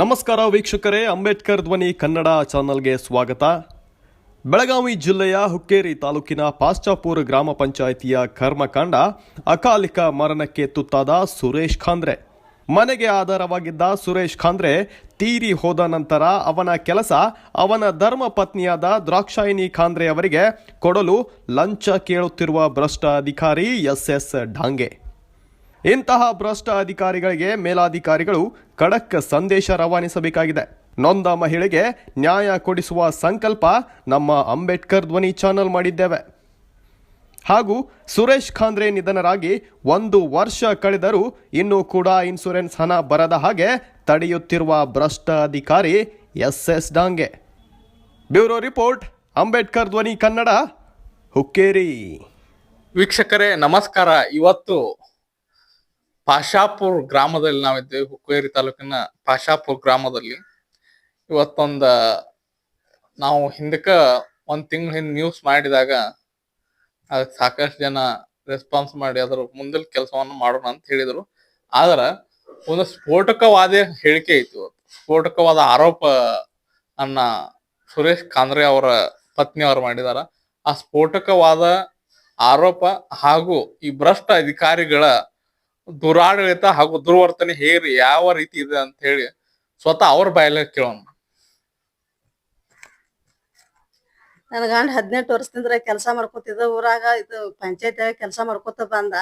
ನಮಸ್ಕಾರ ವೀಕ್ಷಕರೇ, ಅಂಬೇಡ್ಕರ್ ಧ್ವನಿ ಕನ್ನಡ ಚಾನಲ್ಗೆ ಸ್ವಾಗತ. ಬೆಳಗಾವಿ ಜಿಲ್ಲೆಯ ಹುಕ್ಕೇರಿ ತಾಲೂಕಿನ ಪಾಶ್ಚಾಪುರ ಗ್ರಾಮ ಪಂಚಾಯಿತಿಯ ಕರ್ಮಕಾಂಡ ಅಕಾಲಿಕ ಮರಣಕ್ಕೆ ತುತ್ತಾದ ಸುರೇಶ್ ಖಾಂದ್ರೆ. ಮನೆಗೆ ಆಧಾರವಾಗಿದ್ದ ಸುರೇಶ್ ಖಾಂದ್ರೆ ತೀರಿ ಹೋದ ನಂತರ ಅವನ ಕೆಲಸ ಅವನ ಧರ್ಮ ಪತ್ನಿಯಾದ ದ್ರಾಕ್ಷಾಯಿನಿ ಖಾಂದ್ರೆ ಅವರಿಗೆ ಕೊಡಲು ಲಂಚ ಕೇಳುತ್ತಿರುವ ಭ್ರಷ್ಟ ಅಧಿಕಾರಿ ಎಸ್ ಎಸ್ ಢಾಂಗೆ ಇಂತಹ ಭ್ರಷ್ಟ ಅಧಿಕಾರಿಗಳಿಗೆ ಮೇಲಾಧಿಕಾರಿಗಳು ಖಡಕ್ ಸಂದೇಶ ರವಾನಿಸಬೇಕಾಗಿದೆ. ನೊಂದ ಮಹಿಳೆಗೆ ನ್ಯಾಯ ಕೊಡಿಸುವ ಸಂಕಲ್ಪ ನಮ್ಮ ಅಂಬೇಡ್ಕರ್ ಧ್ವನಿ ಚಾನೆಲ್ ಮಾಡಿದ್ದೇವೆ. ಹಾಗೂ ಸುರೇಶ್ ಖಾಂದ್ರೆ ನಿಧನರಾಗಿ ಒಂದು ವರ್ಷ ಕಳೆದರೂ ಇನ್ನೂ ಕೂಡ ಇನ್ಸೂರೆನ್ಸ್ ಹಣ ಬರದ ಹಾಗೆ ತಡೆಯುತ್ತಿರುವ ಭ್ರಷ್ಟ ಅಧಿಕಾರಿ S S Dange. Bureau report, Ambedkar Dhwani Kannada, Hukkeri. ವೀಕ್ಷಕರೇ, ನಮಸ್ಕಾರ. ಇವತ್ತು ಪಾಶಾಪುರ್ ಗ್ರಾಮದಲ್ಲಿ ನಾವಿದ್ದೇವೆ, ಹುಕ್ಕೇರಿ ತಾಲೂಕಿನ ಪಾಶಾಪುರ್ ಗ್ರಾಮದಲ್ಲಿ. ಇವತ್ತೊಂದ ನಾವು ಹಿಂದಕ್ಕ ಒಂದ್ ತಿಂಗಳ ಹಿಂದೆ ನ್ಯೂಸ್ ಮಾಡಿದಾಗ ಅದಕ್ಕೆ ಸಾಕಷ್ಟು ಜನ ರೆಸ್ಪಾನ್ಸ್ ಮಾಡಿ ಅದ್ರ ಮುಂದಿನ ಕೆಲಸವನ್ನು ಮಾಡೋಣ ಅಂತ ಹೇಳಿದರು. ಆದ್ರ ಒಂದು ಸ್ಫೋಟಕವಾದ ಹೇಳಿಕೆ ಇತ್ತು ಸ್ಫೋಟಕವಾದ ಆರೋಪ ಅನ್ನ ಸುರೇಶ್ ಕಾಂದ್ರೆ ಅವರ ಪತ್ನಿಯವರು ಮಾಡಿದಾರ. ಆ ಸ್ಫೋಟಕವಾದ ಆರೋಪ ಹಾಗೂ ಈ ಭ್ರಷ್ಟ ಅಧಿಕಾರಿಗಳ ದುರಾಡಳಿತ ಹಾಗೂ ದುರ್ವರ್ತನೆ ಹೇಗೆ ಯಾವ ರೀತಿ ಇದೆ ಅಂತ ಹೇಳಿ ಸ್ವತಃ ಅವ್ರ ಬಾಯಲ್ಲೇ ಕೇಳೋಣ. ನನ್ನ ಗಂಡ ಹದಿನೆಂಟು ವರ್ಷದಿಂದ ಕೆಲಸ ಮಾಡ್ಕೊತಿದ್ದ ಊರಾಗ, ಇದು ಪಂಚಾಯತ್ ಕೆಲಸ ಮಾಡ್ಕೊತ ಬಂದ.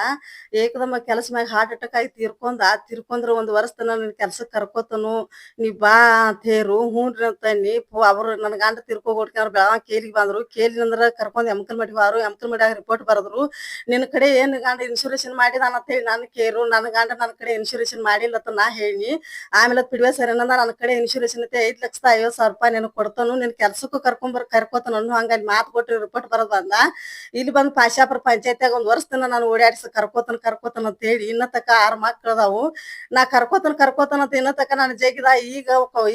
ಏಕದಮ್ಮ ಕೆಲಸ ಮ್ಯಾಗ ಹಾರ್ಟ್ ಅಟ್ಯಾಕ್ ಆಗಿ ತೀರ್ಕೊಂಡ, ತೀರ್ಕೊಂಡ್ರ ಒಂದ್ ವರ್ಷ ತನ ನಿನ್ ಕರ್ಕೋತನು. ನೀ ಬಾ ಅಂತ ಹೇರು ಹ್ಞೂನ್ರಿ ಅಂತ ನೀ ಅವ್ರು ನನ್ನ ಗಂಡ ತೀರ್ಕೋಬಿಟ್ಕೆ ಅವ್ರು ಬೆಳಗಾವ್ ಕೇಲಿಗೆ ಬಂದ್ರು. ಕೇಲಿನಂದ್ರ ಕರ್ಕೊಂಡ್ ಎಮ್ಕಲ್ ಮಡಿ ಬಾರು, ಎಮ್ಕಲ್ ಮಡಿಯಾಗ ರಿಪೋರ್ಟ್ ಬರದ್ರು. ನಿನ್ ಕಡೆ ಏನ್ ಗಂಡ ಇನ್ಶೂರೆನ್ಸ್ ಮಾಡಿದಾನ ಅಂತ ಹೇಳಿ ನನ್ನ ಕೇರು ನನ್ನ ಗಂಡ ನನ್ನ ಕಡೆ ಇನ್ಶೂರೆನ್ಸ್ ಮಾಡಿಲ್ಲ ಅಂತ ನಾ ಹೇಳಿ. ಆಮೇಲೆ ಪಿಡಿವೆ ಸರ್ ನನ್ನ ಕಡೆ ಇನ್ಶೂರೆನ್ಸ್ ಐತೆ ಐದ್ ಲಕ್ಷದ ಐವತ್ ಸಾವಿರ ರೂಪಾಯಿ ನಿನಗೆ ಕೊಡ್ತಾನು. ನಿನ್ ಕೆಲ್ಸಕ್ಕೂ ಕರ್ಕೊಂಬರ್ ಕರ್ಕೋತಾನ ಅನ್ನೋ ಹಂಗ ಅಲ್ಲಿ ಮಾತು ಕೊಟ್ಟು ರಿಪೋರ್ಟ್ ಬರೋದ್ ಇಲ್ಲಿ ಬಂದ್ ಪಾಶಾಪುರ ಪಂಚಾಯತ್ಯಾಗ ಒಂದ್ ವರ್ಷದಿಂದ ನಾನು ಓಡಾಡಿಸಿ ಕರ್ಕೋತನ ಕರ್ಕೋತನ ಅಂತ ಹೇಳಿ ಇನ್ನ ತಕ ಆರ್ ಮಕ್ಳು ಅದಾವು. ನಾ ಕರ್ಕೋತನ ಕರ್ಕೋತನ ಅಂತ ಇನ್ನ ತಕ ನಾನು ಜಗಿದ. ಈಗ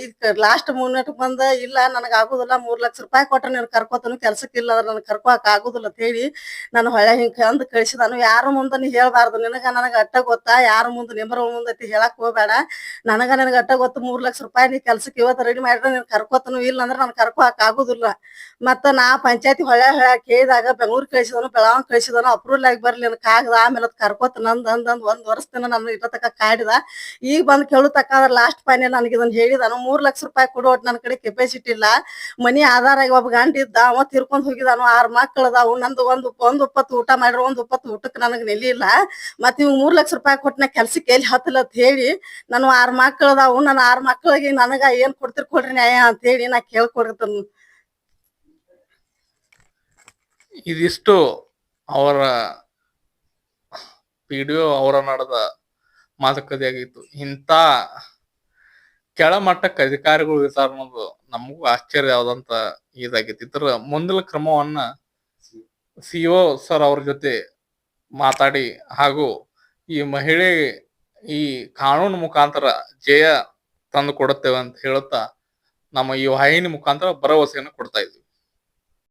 ಈಗ ಲಾಸ್ಟ್ ಮೂಮೆಂಟ್ ಬಂದ ಇಲ್ಲ ನನಗ ಆಗುದಿಲ್ಲ ಮೂರ್ ಲಕ್ಷ ರೂಪಾಯಿ ಕೊಟ್ರ ನೀನ್ ಕರ್ಕೋತನ ಕೆಲ್ಸಕ್ಕೆ ಇಲ್ಲ ಅದ್ರ ನನ್ ಕರ್ಕೋಕ್ ಆಗುದಿಲ್ಲ ಅಂತ ಹೇಳಿ ನಾನು ಹೊಳೆ ಹಿಂಗ್ ಅಂದ್ ಕಳಿಸಿದಾನು. ಯಾರ ಮುಂದ ನೀ ಹೇಳ್ಬಾರ್ದು. ನಿನಗ ನನಗ ಅಟ್ಟ ಗೊತ್ತಾ. ಯಾರ ಮುಂದೆ ನಿಮ್ರ ಮುಂದೆ ಐತಿ ಹೇಳಕ್ ಹೋಗ್ಬೇಡ. ನನಗ ನನಗ ಅಟ್ಟ ಗೊತ್ತು. ಮೂರ್ ಲಕ್ಷ ರೂಪಾಯಿ ನೀ ಕೆಲ್ಸಕ್ಕೆ ಇವತ್ತು ರೆಡಿ ಮಾಡಿದ್ರೆ ನೀನ್ ಕರ್ಕೋತನು ಇಲ್ಲ ಅಂದ್ರೆ ನಾನು ಕರ್ಕೋಕ್ ಆಗುದಿಲ್ಲ. ಮತ್ತ ನಾ ಪಂಚಾಯತಿ ಹೊಳೆ ಹೊಳೆ ಕೇಳಿದಾಗ ಬೆಂಗಳೂರು ಕಳಿಸಿದನು, ಬೆಳಗಾವ್ ಕಳಿಸಿದನು ಅಪ್ರೂವಲ್ ಆಗಿ ಬರ್ಲಿ ನನ್ ಕಾಗದ. ಆಮೇಲೆ ಅದ್ ಕರ್ಕೋತ ನಂದ್ ಅಂದ್ ಒಂದ್ ವರ್ಷ ತನ ನನ್ನ ಇಟ್ಟ ತಕ ಕಾಡಿದ ಈಗ ಬಂದ್ ಕೇಳು ತಕ ಲಾಸ್ಟ್ ಫೈನಲ್ ನನಗೆ ಇದನ್ನ ಹೇಳಿದಾನು ಮೂರ್ ಲಕ್ಷ ರೂಪಾಯಿ ಕೊಡು ನನ್ ನನ್ನ ಕಡೆ ಕೆಪಾಸಿಟಿ ಇಲ್ಲ. ಮನಿ ಆಧಾರ ಆಗಿ ಒಬ್ಬ ಗಂಡ ಇದ್ದ, ಅವ ತಿರ್ಕೊಂಡ್ ಹೋಗಿದಾನು. ಆರ್ ಮಕ್ಳು ಅದಾವು. ನಂದು ಒಂದು ಒಂದ್ ಉಪ್ಪತ್ತು ಊಟ ಮಾಡಿರೋ, ಒಂದ್ ಉಪ್ಪತ್ತು ಊಟಕ್ಕೆ ನನಗೆ ನೆಲಿ ಇಲ್ಲ. ಮತ್ ಇವ್ ಮೂರ್ ಲಕ್ಷ ರೂಪಾಯಿ ಕೊಟ್ಟನ ನಾ ಕೆಲ್ಸಕ್ಕೆ ಎಲ್ಲಿ ಹತ್ತಲ್ಲ ಅಂತ ಹೇಳಿ, ನಾನು ಆರ್ ಮಕ್ಳು ಅದಾವು. ನನ್ನ ಆರ್ ಮಕ್ಕಳಿಗೆ ನನಗ ಏನ್ ಕೊಡ್ತಿರ್ ಕೊಡ್ರಿ ನ್ಯಾಯ ಅಂತ ಹೇಳಿ ನಾ ಕೇಳ್ಕೊಡ್ತೇನೆ. ಇದಿಷ್ಟು ಅವರ ವಿಡಿಯೋ ಅವರ ನಡೆದ ಮಾತುಕತೆ ಆಗಿತ್ತು ಇಂಥ ಕೆಳಮಟ್ಟಕ್ಕೆ ಅಧಿಕಾರಿಗಳು ಇರ್ತಾರ ಅನ್ನೋದು ನಮಗೂ ಆಶ್ಚರ್ಯ ಆದಂತ ಇದಾಗಿತ್ತು ಇದ್ರ ಮುಂದಿನ ಕ್ರಮವನ್ನ ಸಿಒ ಸರ್ ಅವ್ರ ಜೊತೆ ಮಾತಾಡಿ ಹಾಗೂ ಈ ಮಹಿಳೆ ಈ ಕಾನೂನು ಮುಖಾಂತರ ಜಯ ತಂದು ಕೊಡುತ್ತೇವೆ ಅಂತ ಹೇಳುತ್ತಾ ನಮ್ಮ ಈ ವಾಹಿನಿ ಮುಖಾಂತರ ಭರವಸೆಯನ್ನು ಕೊಡ್ತಾ ಇದ್ವಿ.